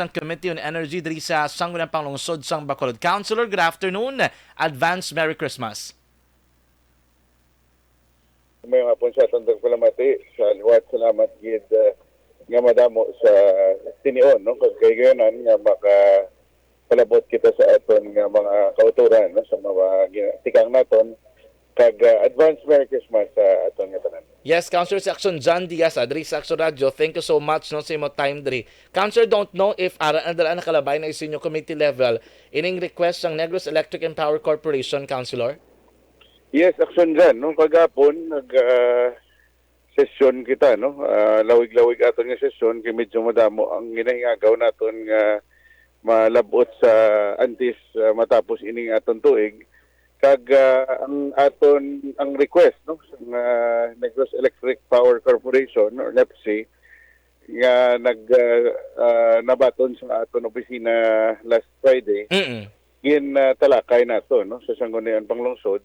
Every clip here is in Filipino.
ang Committee on Energy diri sa Sangguniang Panglungsod sang Bacolod. Councilor, good afternoon. Advance Merry Christmas. may mga po sa tandang palamati sa liwat salamat gid uh, nga madamo sa tinion no kag kay gayonan nga maka palabot kita sa aton nga mga kauturan no sa mga tikang naton kag uh, advance merry christmas sa tanan Yes, Councilor sa Action John Diaz, Adri sa Action Radio. Thank you so much no, sa imo time diri. Councilor, don't know if ara andala nakalabay na isinyo committee level ining request sang Negros Electric and Power Corporation, Councilor. yes action dyan no kagapon nag uh, session kita no Ah, lawig-lawig aton nga session kay medyo madamo ang ginahingagaw naton nga malabot sa antis ah, matapos ining aton tuig kag ah, ang aton ang request no sa uh, Negros Electric Power Corporation or NEPC nga nag ah, ah, nabaton sa aton opisina last Friday Mm. gin uh, talakay nato no sa Sangguniang Panglungsod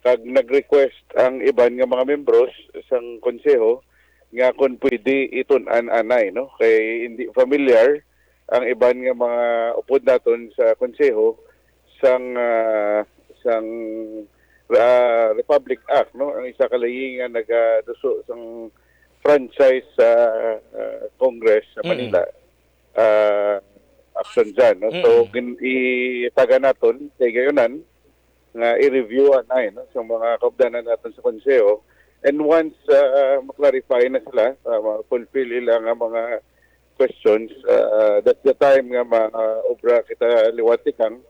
kag nag-request ang iban nga mga membros sang konseho nga kung pwede itun-an anay no kay hindi familiar ang iban nga mga upod naton sa konseho sang ah, sang ah, Republic Act no ang isa kalayi nga nagaduso sang franchise sa ah, Congress sa Manila ah, action dyan. No? So, Mm. gin- itaga naton kay gayonan nga i-review anay no? sa mga kaupdanan natin sa konseho. And once uh, maklarify na sila, uh, ma-fulfill ilang nga mga questions, uh, that's the time nga ma-obra kita liwatikang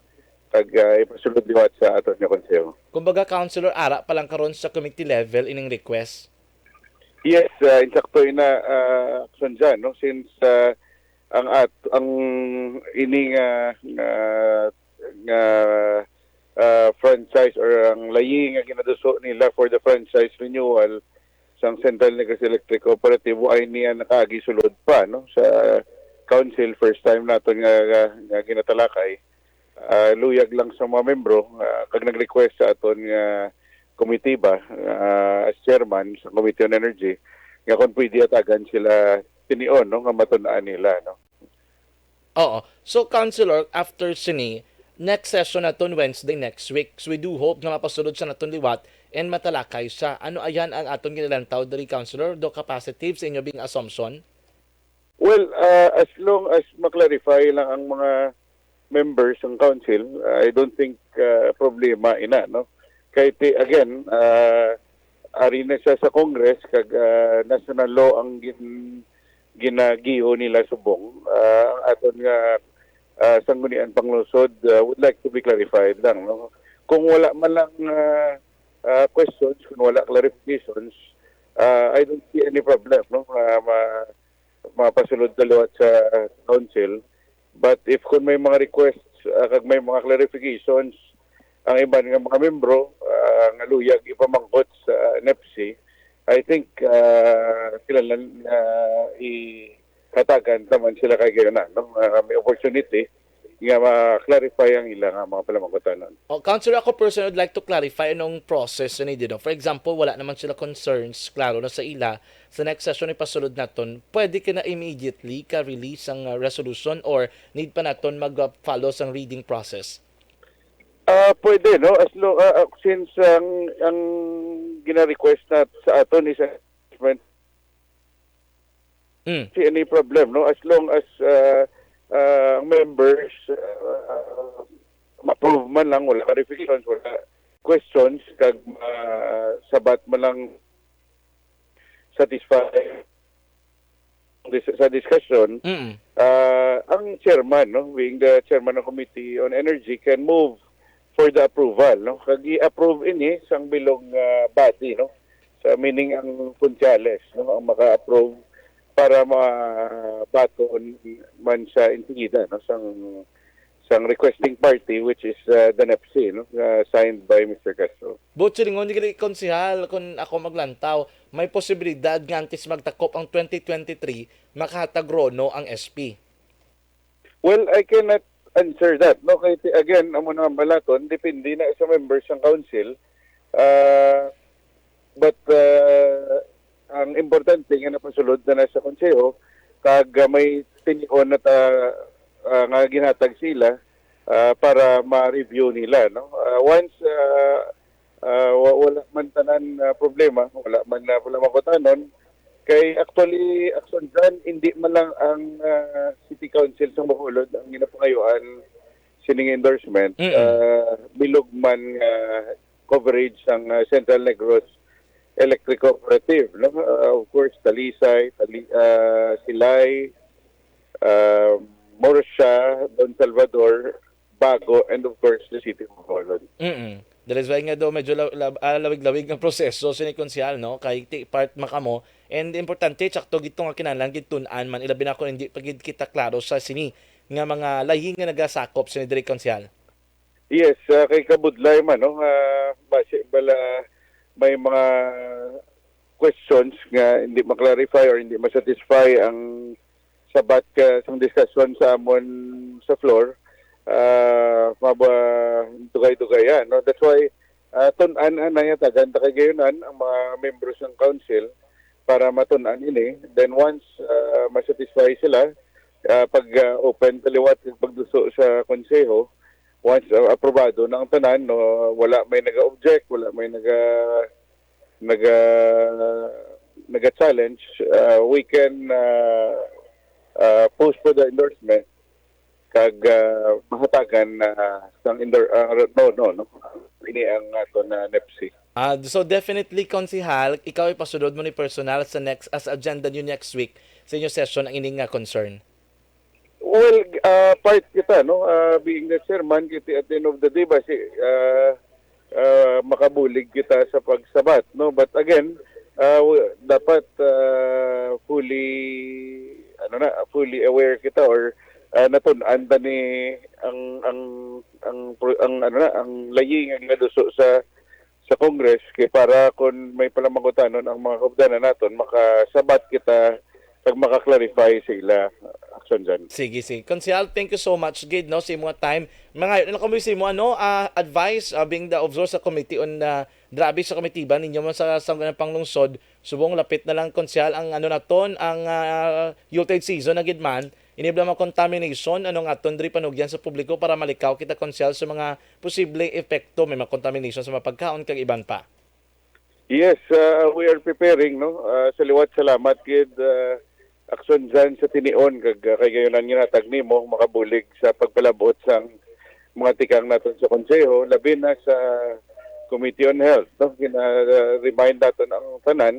kag uh, ipasulod liwat sa aton nga konseho. Kumbaga, Councilor, ara pa lang karon sa committee level ining request. Yes, uh, insakto ina uh, action dyan, no? Since uh, ang at ang ini nga nga, nga uh, franchise or ang layi nga ginaduso nila for the franchise renewal sang Central Negros Electric Cooperative ay niya nakaagi sulod pa no sa council first time naton nga, nga, nga ginatalakay Ah, luyag lang sa mga membro ah, kag nag-request sa aton nga committee ba ah, as chairman sa Committee on Energy nga kung pwede atagan sila tinion no nga matunaan nila no Oo. So, Councilor, after sini, next session naton Wednesday next week. So, we do hope nga mapasulod sa naton liwat and matalakay sa ano ayan ang aton ginalantaw diri Councilor do capacity sa inyo being assumption. Well, uh, as long as maklarify lang ang mga members ng council, I don't think uh, problema ina, no? Kaya ti, again, uh, ari na siya sa Congress, kag uh, national law ang gin, ginagiho nila subong. Uh, aton nga uh, sanggunian panglusod uh, would like to be clarified lang, no? Kung wala man lang uh, uh, questions, kung wala clarifications, uh, I don't see any problem, no? Uh, ma- mapasulod dalawa sa council. But if kung may mga requests, uh, kag may mga clarifications, ang iban nga mga membro, uh, nga luyag ipamangkot sa NEPC, I think uh, sila lang uh, i-katagan naman sila kay na. No? Uh, may opportunity nga ma-clarify ang ilang uh, mga palamangkotanan. Oh, Councilor, ako personally would like to clarify anong process na dito. For example, wala naman sila concerns, klaro na sa ila, sa next session ipasulod naton, pwede ka na immediately ka-release ang uh, resolution or need pa naton mag-follow sang reading process? Ah, pwede no as lo ah, ah, since ang ang gina-request na sa aton is Mm. any problem no as long as uh, uh, members uh, ma-approve man lang wala clarifications wala questions kag uh, sabat man lang satisfy sa discussion Mm. uh, ang chairman no being the chairman ng committee on energy can move for the approval no? Kag i-approve ini sang bilog uh, body no? Sa meaning ang punsyales no? Ang maka-approve para mabaton man sa intigida no sang sang requesting party which is uh, the NEPC no uh, signed by Mr. Castro Butcho ringon, hindi konsihal kung ako maglantaw, may posibilidad nga antes magtakop ang 2023, makahatagrono ang SP. Well, I cannot answer that. No, kay again, amo na balaton, depende na sa members ng council. Uh, but uh, ang importante nga napasulod na nasa konseho kag uh, may tinion na ta, uh, nga ginhatag sila uh, para ma-review nila no Uh, once uh, uh, wa- wala man tanan uh, problema wala man uh, wala makutanon kay actually action dyan hindi man lang ang uh, city council sa Bacolod ang ginapangayuan sining endorsement Mm-mm. uh, bilog man uh, coverage ng uh, Central Negros Electric Cooperative no Uh, of course Talisay Tali, uh, Silay uh, Morsha Don Salvador Bago and of course the city of Bacolod Mm. Dahil sa nga daw medyo law- lab- ah, ng proseso sa konsyal no kay part makamo and importante tsakto gito nga kinahanglan gitun-an man ilabi na ko hindi pagid kita klaro sa sini nga mga lahing nga nagasakop sa diri konsyal. Yes, uh, kay Kabudlay man, no? Uh, base bala may mga questions nga hindi maklarify or hindi masatisfy ang sabat ka sa discussion sa amon sa floor. Uh, maba dugay-dugayan, no? That's why uh, tun-an na yatagan ta kagayonan ang mga members ng council para matun-an ini. Then once uh, masatisfy sila, uh, pag uh, open taliwat pagduso sa konseho, once uh, aprobado ng tanan no wala may naga-object wala may naga naga naga challenge uh, we can uh, uh, post for the endorsement kag uh, mahatagan na sang endor uh, no no no ini ang ato na NEPSI Ah, so definitely konsihal, ikaw ipasunod mo ni personal sa next as agenda niyo next week sa inyong session ang ining nga concern. Well, uh, part kita, no? Uh, being the chairman, kita at the end of the day, basi, uh, uh, makabulig kita sa pagsabat, no? But again, uh, dapat uh, fully, ano na, fully aware kita or uh, natun-an ni ang ang ang pro- ang ano na ang laying ang naduso sa sa Congress kay para kung may palamangutanon ang mga kabdanan naton makasabat kita pag maka-clarify sa ila action dyan. Sige, sige. Konsihal, thank you so much, Gid, no, sa imong time. Mga, ano kami sa imo, ano, ah, advice, uh, being the observer sa committee on uh, drabi sa komitiba ninyo mo sa sanggan ng panglungsod, subong lapit na lang konsyal ang ano na ton, ang uh, Yuletide season na gidman, inibla mga contamination, ano nga ton, diri panugyan sa publiko para malikaw kita konsyal sa mga posibleng epekto, may mga contamination sa mga pagkaon kag iban pa. Yes, uh, we are preparing, no? Uh, sa liwat salamat kid uh, action dyan sa tinion kag uh, kay gayonan nga natag nimo makabulig sa pagpalabot sang mga tikang naton sa konseho labi na sa Committee on Health no? Gina-remind naton ang tanan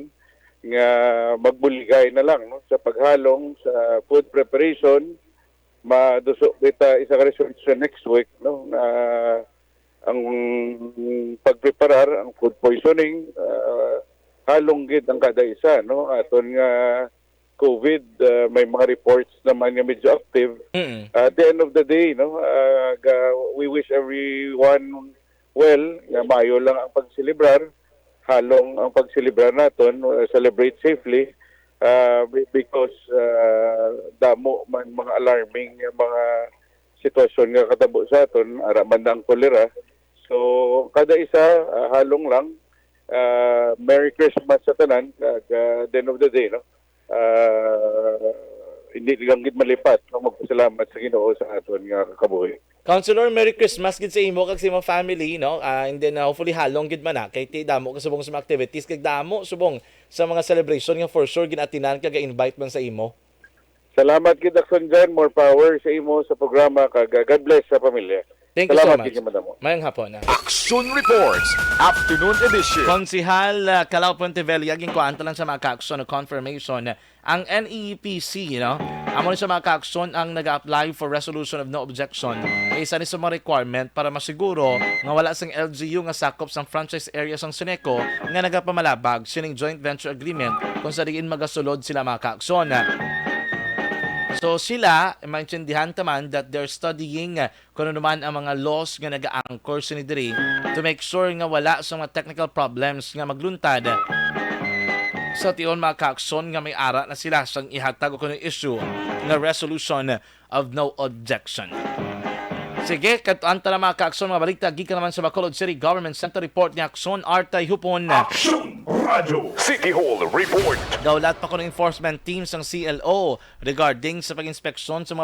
nga magbuligay na lang no? Sa paghalong sa food preparation maduso kita isa ka resolution next week no? Na ang pagpreparar ang food poisoning uh, halong gid ang kada isa no? Aton nga COVID uh, may mga reports naman nga medyo active. Mm. at the end of the day no uh, we wish everyone well. Nga mayo lang ang pagselebrar halong ang pagselebrar naton uh, celebrate safely uh, be- because uh, damo man mga alarming nga mga sitwasyon nga katabo sa aton ara man ang kolera. So kada isa uh, halong lang uh, Merry Christmas sa tanan kag uh, the end of the day no uh, hindi lang gid malipat no magpasalamat sa Ginoo sa aton nga kabuhi Counselor, Merry Christmas gid sa imo kag sa imong family, no? Ah, and then uh, hopefully halong gid man na kay ti damo ka subong sa mga activities kag damo subong sa mga celebration nga for sure ginatinan kag invite man sa imo. Salamat gid Akson dyan. More power sa imo sa programa kag uh, God bless sa pamilya. Thank you so Salamat much. madamo. Mayang hapon na. Action Reports, Afternoon Edition. Konsihal uh, Calao Pontevilla ging kuanta lang sa mga kaakson na confirmation ang NEPC, no? Amo ni sa mga kaakson ang nag-apply for resolution of no objection. Ay isa ni sa mga requirement para masiguro nga wala sang LGU nga sakop sang franchise area sang Sineco nga nagapamalabag sining joint venture agreement kung sa diin magasulod sila mga kaakson. So sila, maintindihan taman that they're studying uh, kung ano ang mga laws nga nag-anchor sa diri to make sure nga wala sa mga technical problems nga magluntad sa tion mga kaakson nga may ara na sila sang ihatag ko ng issue nga resolution of no objection. Sige, katuan ta na mga kaakson mga balita gikan naman sa Bacolod City Government Center report ni Akson Artay Hupon. Aksyon Radio. City Hall Report. Daulat pa ko ng enforcement teams ng CLO regarding sa pag-inspeksyon sa mga